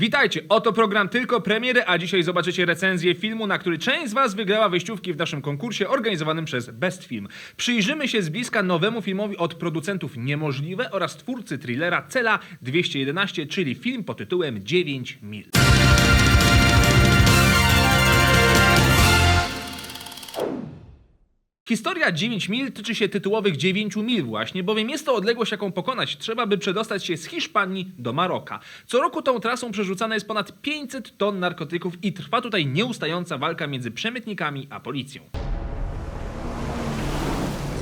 Witajcie, oto program tylko premiery, a dzisiaj zobaczycie recenzję filmu, na który część z was wygrała wejściówki w naszym konkursie organizowanym przez Best Film. Przyjrzymy się z bliska nowemu filmowi od producentów Niemożliwe oraz twórcy thrillera Cela 211, czyli film pod tytułem 9 mil. Historia 9 mil tyczy się tytułowych 9 mil właśnie, bowiem jest to odległość, jaką pokonać trzeba, by przedostać się z Hiszpanii do Maroka. Co roku tą trasą przerzucane jest ponad 500 ton narkotyków i trwa tutaj nieustająca walka między przemytnikami a policją.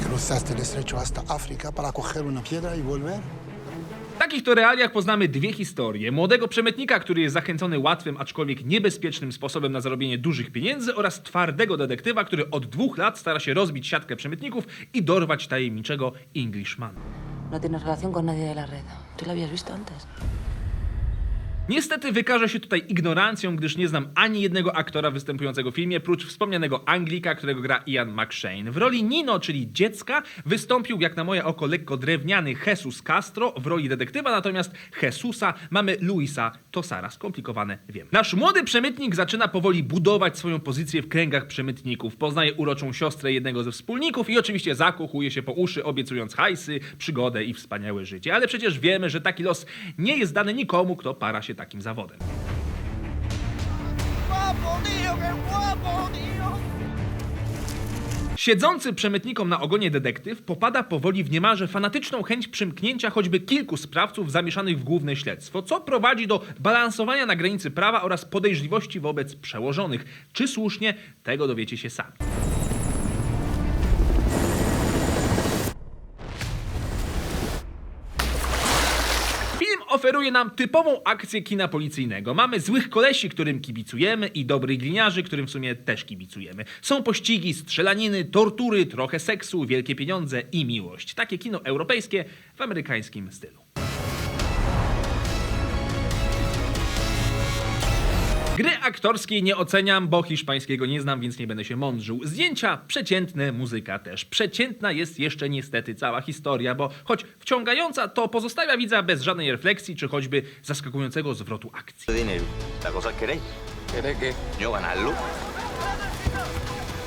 Cruzaste el estrecho hasta África para coger una piedra y volver. Takich to realiach poznamy dwie historie. Młodego przemytnika, który jest zachęcony łatwym, aczkolwiek niebezpiecznym sposobem na zarobienie dużych pieniędzy oraz twardego detektywa, który od dwóch lat stara się rozbić siatkę przemytników i dorwać tajemniczego Englishmana. No tienes relación con nadie de la red. ¿Tú la habías visto antes? Niestety wykażę się tutaj ignorancją, gdyż nie znam ani jednego aktora występującego w filmie, prócz wspomnianego Anglika, którego gra Ian McShane. W roli Nino, czyli dziecka, wystąpił jak na moje oko lekko drewniany Jesus Castro, w roli detektywa natomiast Jesusa mamy Luisa Tosara. Skomplikowane, wiem. Nasz młody przemytnik zaczyna powoli budować swoją pozycję w kręgach przemytników. Poznaje uroczą siostrę jednego ze wspólników i oczywiście zakochuje się po uszy, obiecując hajsy, przygodę i wspaniałe życie. Ale przecież wiemy, że taki los nie jest dany nikomu, kto para się takim zawodem. Siedzący przemytnikom na ogonie detektyw popada powoli w niemalże fanatyczną chęć przymknięcia choćby kilku sprawców zamieszanych w główne śledztwo, co prowadzi do balansowania na granicy prawa oraz podejrzliwości wobec przełożonych. Czy słusznie, tego dowiecie się sami. Oferuje nam typową akcję kina policyjnego. Mamy złych kolesi, którym kibicujemy i dobrych gliniarzy, którym w sumie też kibicujemy. Są pościgi, strzelaniny, tortury, trochę seksu, wielkie pieniądze i miłość. Takie kino europejskie w amerykańskim stylu. Gry aktorskiej nie oceniam, bo hiszpańskiego nie znam, więc nie będę się mądrzył. Zdjęcia przeciętne, muzyka też. Przeciętna jest jeszcze niestety cała historia, bo choć wciągająca, to pozostawia widza bez żadnej refleksji, czy choćby zaskakującego zwrotu akcji. dinero. La cosa queréis. ¿Querés qué? Yo ganarlo.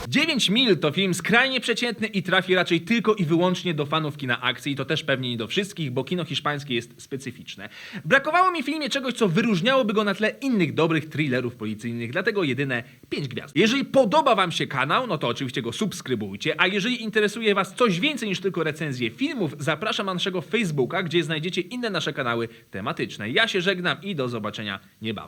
9 mil to film skrajnie przeciętny i trafi raczej tylko i wyłącznie do fanów kina akcji. To też pewnie nie do wszystkich, bo kino hiszpańskie jest specyficzne. Brakowało mi w filmie czegoś, co wyróżniałoby go na tle innych dobrych thrillerów policyjnych, dlatego jedyne 5 gwiazd. Jeżeli podoba wam się kanał, no to oczywiście go subskrybujcie, a jeżeli interesuje was coś więcej niż tylko recenzje filmów, zapraszam na naszego Facebooka, gdzie znajdziecie inne nasze kanały tematyczne. Ja się żegnam i do zobaczenia niebawem.